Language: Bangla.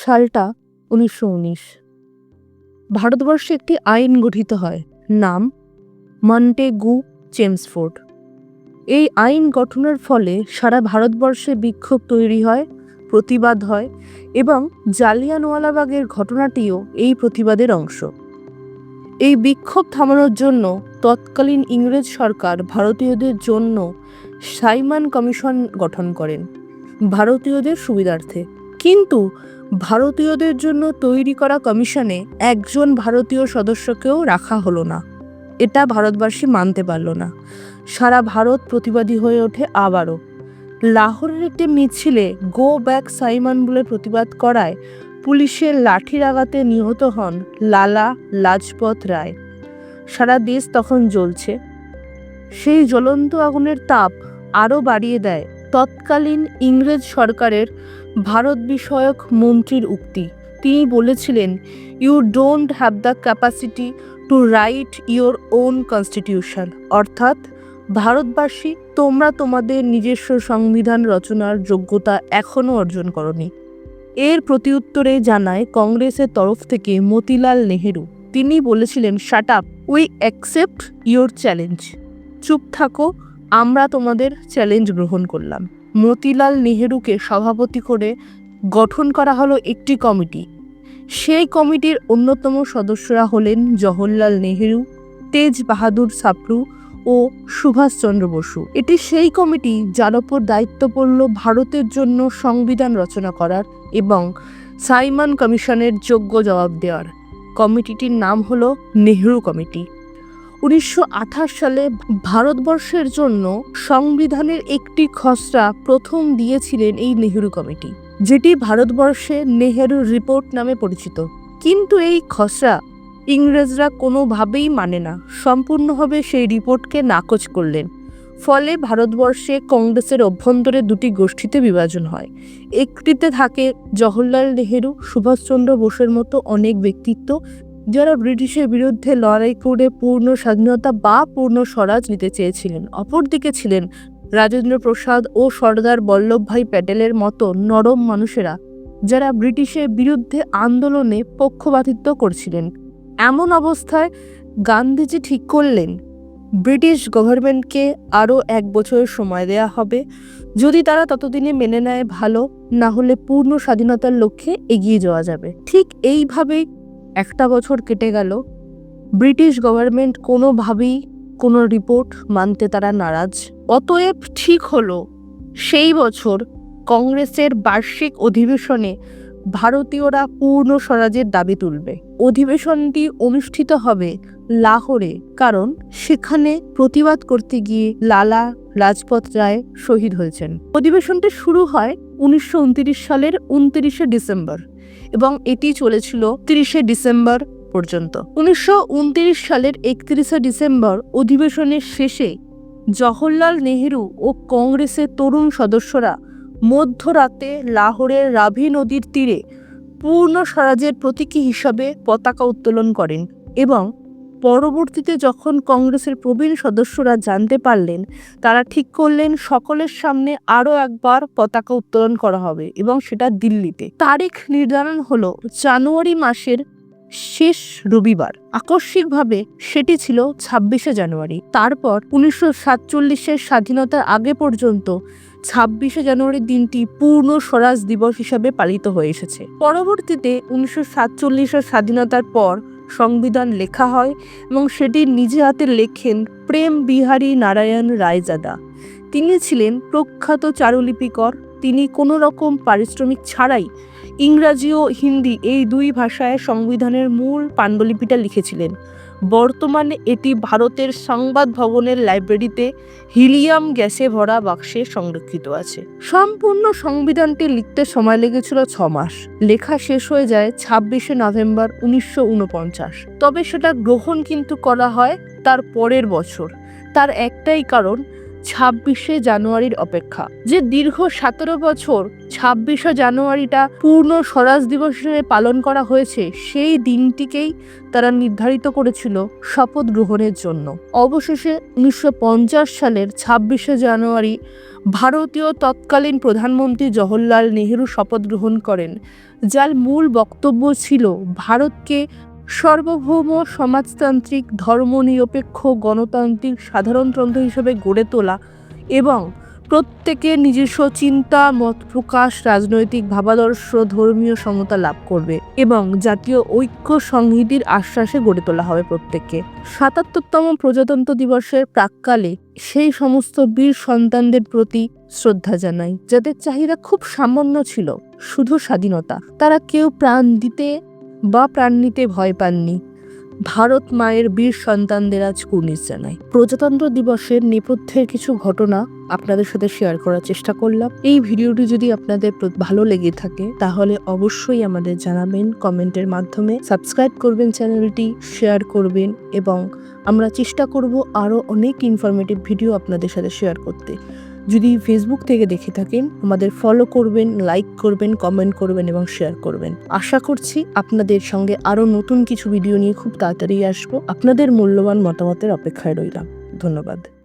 সালটা উনিশশো উনিশ। ভারতবর্ষে একটি আইন গঠিত হয়, নাম মন্টেগু চেমসফোর্ড। এই আইন গঠনের ফলে সারা ভারতবর্ষে বিক্ষোভ তৈরি হয়, প্রতিবাদ হয় এবং জালিয়ানওয়ালাবাগের ঘটনাটিও এই প্রতিবাদের অংশ। এই বিক্ষোভ থামানোর জন্য তৎকালীন ইংরেজ সরকার ভারতীয়দের জন্য সাইমান কমিশন গঠন করেন, ভারতীয়দের সুবিধার্থে। কিন্তু ভারতীয়দের জন্য তৈরি করা কমিশনে একজন ভারতীয় সদস্যকেও রাখা হলো না। এটা ভারতবাসী মানতে পারল না। সারা ভারত প্রতিবাদী হয়ে ওঠে আবারও। লাহোরের একটি মিছিলে গো ব্যাক সাইমন বলে প্রতিবাদ করায় পুলিশের লাঠির আঘাতে নিহত হন লালা লাজপত রায়। সারা দেশ তখন জ্বলছে। সেই জ্বলন্ত আগুনের তাপ আরও বাড়িয়ে দেয় তৎকালীন ইংরেজ সরকারের ভারত বিষয়ক মন্ত্রীর উক্তি। তিনি বলেছিলেন you don't have the capacity to write your own constitution অর্থাৎ, ভারতবাসী, তোমরা তোমাদের নিজস্ব সংবিধান রচনার যোগ্যতা এখনও অর্জন করনি। এর প্রতিউত্তরে জানায় কংগ্রেসের তরফ থেকে মতিলাল নেহেরু। তিনি বলেছিলেন shut up we accept your challenge চুপ থাকো আমরা তোমাদের চ্যালেঞ্জ গ্রহণ করলাম। মতিলাল নেহেরুকে সভাপতি করে গঠন করা হলো একটি কমিটি। সেই কমিটির অন্যতম সদস্যরা হলেন জওহরলাল নেহেরু, তেজ বাহাদুর সাপ্রু ও সুভাষচন্দ্র বসু। এটি সেই কমিটি যার ওপর দায়িত্ব পড়ল ভারতের জন্য সংবিধান রচনা করার এবং সাইমন কমিশনের যোগ্য জবাব দেওয়ার। কমিটিটির নাম হলো নেহরু কমিটি। উনিশশো আঠাশ সালে ভারতবর্ষের জন্য সংবিধানের একটি খসড়া প্রথম দিয়েছিলেন এই নেহেরু কমিটি, যেটি ভারতবর্ষে নেহেরু রিপোর্ট নামে পরিচিত। কিন্তু এই খসড়া ইংরেজরা কোনোভাবেই মানে না, সম্পূর্ণভাবে সেই রিপোর্টকে নাকচ করলেন। ফলে ভারতবর্ষে কংগ্রেসের অভ্যন্তরে দুটি গোষ্ঠীতে বিভাজন হয়। একটিতে থাকে জওহরলাল নেহেরু, সুভাষচন্দ্র বোসের মতো অনেক ব্যক্তিত্ব যারা ব্রিটিশের বিরুদ্ধে লড়াই করে পূর্ণ স্বাধীনতা বা পূর্ণ স্বরাজ নিতে চেয়েছিলেন, অপরদিকে ছিলেন রাজেন্দ্র প্রসাদ ও সর্দার বল্লভভাই প্যাটেলের মতো নরম মানুষেরা যারা ব্রিটিশের বিরুদ্ধে আন্দোলনে পক্ষপাতিত্ব করছিলেন। এমন অবস্থায় গান্ধীজি ঠিক করলেন, ব্রিটিশ গভর্নমেন্টকে আরও এক বছর সময় দেয়া হবে। যদি তারা ততদিনে মেনে নেয় ভালো, না হলে পূর্ণ স্বাধীনতার লক্ষ্যে এগিয়ে যাওয়া যাবে। ঠিক এইভাবেই একটা বছর কেটে গেল, ব্রিটিশ গভর্নমেন্ট কোনোভাবেই কোনো রিপোর্ট মানতে তারা নারাজ। অতএব ঠিক হলো, সেই বছর কংগ্রেসের বার্ষিক অধিবেশনে ভারতীয়রা পূর্ণ স্বরাজের দাবি তুলবে। অধিবেশনটি অনুষ্ঠিত হবে লাহোরে, কারণ সেখানে প্রতিবাদ করতে গিয়ে লালা লাজপত রায় শহীদ হয়েছেন। অধিবেশনটি শুরু হয় উনিশশো উনত্রিশ সালের উনত্রিশে ডিসেম্বর এবং এটি চলেছিল তিরিশে ডিসেম্বর পর্যন্ত। উনিশশো ঊনত্রিশ সালের একত্রিশে ডিসেম্বর অধিবেশনের শেষে জওহরলাল নেহেরু ও কংগ্রেসের তরুণ সদস্যরা মধ্যরাতে লাহোরের রাভি নদীর তীরে পূর্ণ স্বরাজের প্রতীকী হিসাবে পতাকা উত্তোলন করেন এবং পরবর্তীতে যখন কংগ্রেসের প্রবীণ সদস্যরা জানতে পারলেন, তারা ঠিক করলেন সকলের সামনে আরও একবার পতাকা উত্তোলন করা হবে এবং সেটা দিল্লিতে। তারিখ নির্ধারণ হলো জানুয়ারি মাসের শেষ রবিবার। আকস্মিকভাবে সেটি ছিল ছাব্বিশে জানুয়ারি। তারপর উনিশশো সাতচল্লিশের স্বাধীনতার আগে পর্যন্ত ছাব্বিশে জানুয়ারি দিনটি পূর্ণ স্বরাজ দিবস হিসাবে পালিত হয়ে এসেছে। পরবর্তীতে উনিশশো সাতচল্লিশের স্বাধীনতার পর সংবিধান লেখা হয় এবং সেটি নিজে হাতে লেখেন প্রেম বিহারী নারায়ণ রায়জাদা। তিনি ছিলেন প্রখ্যাত চারুলিপিকর। তিনি কোনো রকম পারিশ্রমিক ছাড়াই ইংরাজি ও হিন্দি এই দুই ভাষায় সংবিধানের মূল পাণ্ডুলিপিটা লিখেছিলেন। বর্তমানে এটি ভারতের সংবাদ ভবনের লাইব্রেরিতে হিলিয়াম গ্যাসে ভরা বাক্সে সংরক্ষিত আছে। সম্পূর্ণ সংবিধানটি লিখতে সময় লেগেছিল ছ মাস। লেখা শেষ হয়ে যায় ছাব্বিশে নভেম্বর উনিশশো উনপঞ্চাশ তবে সেটা গ্রহণ কিন্তু করা হয় তার পরের বছর। তার একটাই কারণ ছাব্বিশে জানুয়ারির অপেক্ষা, যে দীর্ঘ সতেরো বছর ছাব্বিশে জানুয়ারিটা পূর্ণ স্বরাজ দিবস হিসেবে পালন করা হয়েছে, সেই দিনটিকেই তারা নির্ধারিত করেছিল শপথ গ্রহণের জন্য। অবশেষে উনিশশো পঞ্চাশ সালের ছাব্বিশে জানুয়ারি ভারতীয় তৎকালীন প্রধানমন্ত্রী জওহরলাল নেহেরু শপথ গ্রহণ করেন, যার মূল বক্তব্য ছিল, ভারতকে সার্বভৌম সমাজতান্ত্রিক ধর্মনিরপেক্ষ গণতান্ত্রিক সাধারণতন্ত্র হিসেবে গড়ে তোলা এবং প্রত্যেকের নিজস্ব চিন্তা, মত প্রকাশ, রাজনৈতিক ভাবাদর্শ, ধর্মীয় সমতা লাভ করবে এবং জাতীয় ঐক্য সংহিতির আশ্বাসে গড়ে তোলা হবে প্রত্যেককে। সাতাত্তরতম প্রজাতন্ত্র দিবসের প্রাককালে সেই সমস্ত বীর সন্তানদের প্রতি শ্রদ্ধা জানাই, যাদের চাহিদা খুব সামান্য ছিল, শুধু স্বাধীনতা। তারা কেউ প্রাণ দিতে বা প্রাণ নিতে ভয় পাননি। ভারত মায়ের বীর সন্তানদের আজ কুর্নিশ জানাই প্রজাতন্ত্র দিবসের নেপথ্যের কিছু ঘটনা আপনাদের সাথে শেয়ার করার চেষ্টা করলাম। এই ভিডিওটি যদি আপনাদের ভালো লেগে থাকে, তাহলে অবশ্যই আমাদের জানাবেন কমেন্টের মাধ্যমে। সাবস্ক্রাইব করবেন চ্যানেলটি শেয়ার করবেন এবং আমরা চেষ্টা করব আরও অনেক ইনফরমেটিভ ভিডিও আপনাদের সাথে শেয়ার করতে। যদি ফেসবুক থেকে দেখে থাকেন, আমাদের ফলো করবেন লাইক করবেন কমেন্ট করবেন এবং শেয়ার করবেন। আশা করছি আপনাদের সঙ্গে আরও নতুন কিছু ভিডিও নিয়ে খুব তাড়াতাড়ি আসব। আপনাদের মূল্যবান মতামতের অপেক্ষায় রইলাম। ধন্যবাদ।